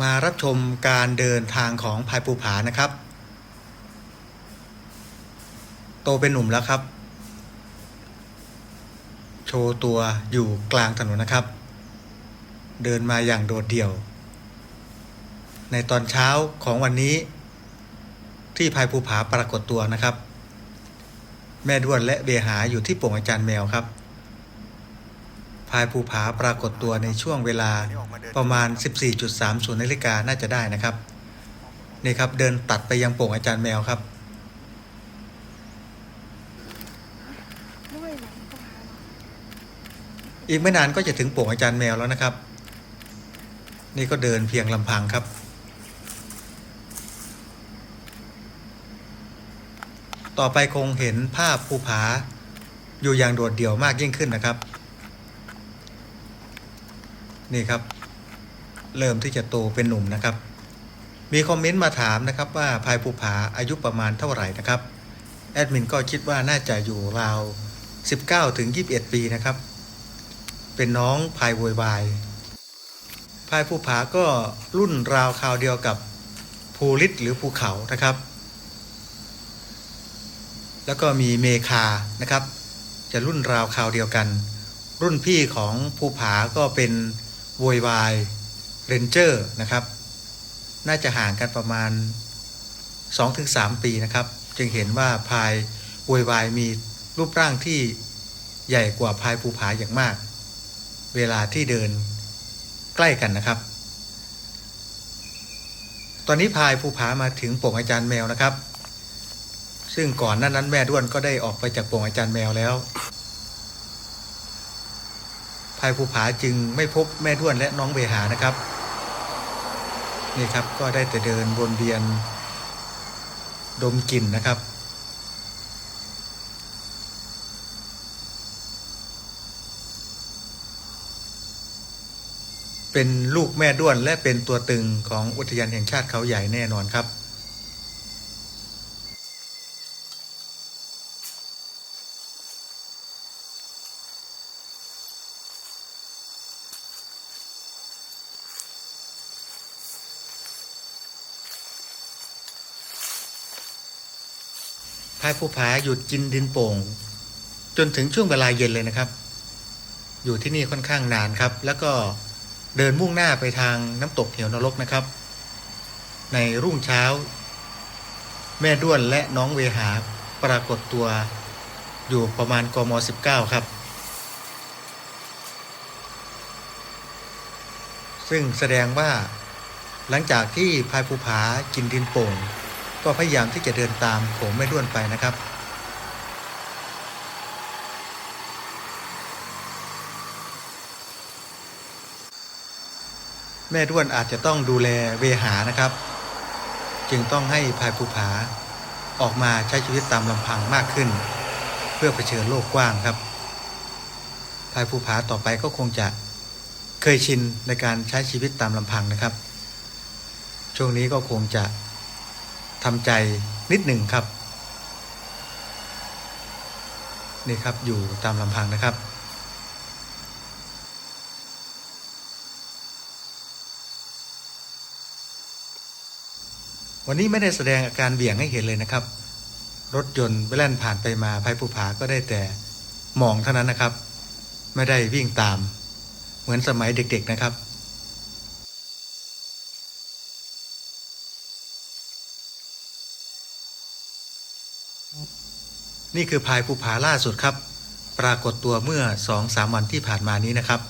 มารับชมการเดินทางของพายภูผานะครับ โตเป็นหนุ่มแล้วครับ โชว์ตัวอยู่กลางถนนนะครับ เดินมาอย่างโดดเดี่ยว ในตอนเช้าของวันนี้ ที่พายภูผาปรากฏตัวนะครับ แม่ด้วนและเบหาอยู่ที่โป่งอาจารย์แมวครับ พายภูผาปรากฏตัวในช่วงเวลาประมาณ 14.30นาฬิกาน่าจะได้นะครับนี่ครับเดินตัดไปยังโป่งอาจารย์แมวครับอีกไม่นานก็จะถึงโป่งอาจารย์แมวแล้วนะครับ นี่ก็เดินเพียงลำพังครับ ต่อไปคงเห็นภาพภูผาอยู่อย่างโดดเดี่ยวมากยิ่งขึ้นนะครับ นี่ครับ เริ่มที่จะโตเป็นหนุ่มนะครับ มีคอมเมนต์มาถามนะครับว่าพายภูผาอายุประมาณเท่าไหร่นะครับแอดมินก็คิดว่าน่าจะอยู่ราว 19ถึง21 ปีนะครับ เป็นน้องพายโวยวายพายภูผาก็รุ่นราวคราวเดียวกับภูริศหรือภูเขานะครับ แล้วก็มีเมคานะครับ จะรุ่นราวคราวเดียวกัน รุ่นพี่ของภูผาก็เป็น โวยวายเรนเจอร์นะครับ น่าจะห่างกันประมาณ 2-3 ปีนะครับ จึงเห็นว่าพายโวยวายมีรูปร่างที่ใหญ่กว่าพายภูผาอย่างมาก เวลาที่เดินใกล้กันนะครับ ตอนนี้พายภูผามาถึงโป่งอาจารย์แมวนะครับ ซึ่งก่อนหน้านั้นแม่ด้วนก็ได้ออกไปจากโป่งอาจารย์แมวแล้ว พายภูผาจึงไม่พบแม่ด้วนและน้องเวหานะครับนี่ครับก็ได้แต่เดินวนเวียนดมกลิ่นนะครับ เป็นลูกแม่ด้วนและเป็นตัวตึงของอุทยานแห่งชาติเขาใหญ่แน่นอนครับ พายภูผาหยุดกินดินโป่ง จนถึงช่วงเวลาเย็นเลยนะครับ อยู่ที่นี่ค่อนข้างนานครับ แล้วก็เดินมุ่งหน้าไปทางน้ำตกเหวนรกนะครับ ในรุ่งเช้า แม่ด้วนและน้องเวหาปรากฏตัวอยู่ประมาณกม 19 ครับ ซึ่งแสดงว่าหลังจากที่พายภูผากินดินโป่ง ก็พยายามที่จะเดินตามโขงแม่ด้วนไปนะครับแม่ด้วนอาจจะต้องดูแลเวหานะครับ จึงต้องให้พายภูผาออกมาใช้ชีวิตตามลำพังมากขึ้น เพื่อเผชิญโลกกว้างครับพายภูผาต่อไปก็คงจะเคยชินในการใช้ชีวิตตามลำพังนะครับ ช่วงนี้ก็คงจะ ทำใจนิดหนึ่งครับ นี่ครับอยู่ตามลำพังนะครับวันนี้ไม่ได้แสดงอาการเบี่ยงให้เห็นเลยนะครับ รถยนต์แล่นผ่านไปมาภัยภูผาก็ได้แต่มองเท่านั้นนะครับ ไม่ได้วิ่งตาม เหมือนสมัยเด็กๆนะครับ นี่คือพายภูผาล่าสุดครับ ปรากฏตัวเมื่อสองสามวันที่ผ่านมานี้นะครับ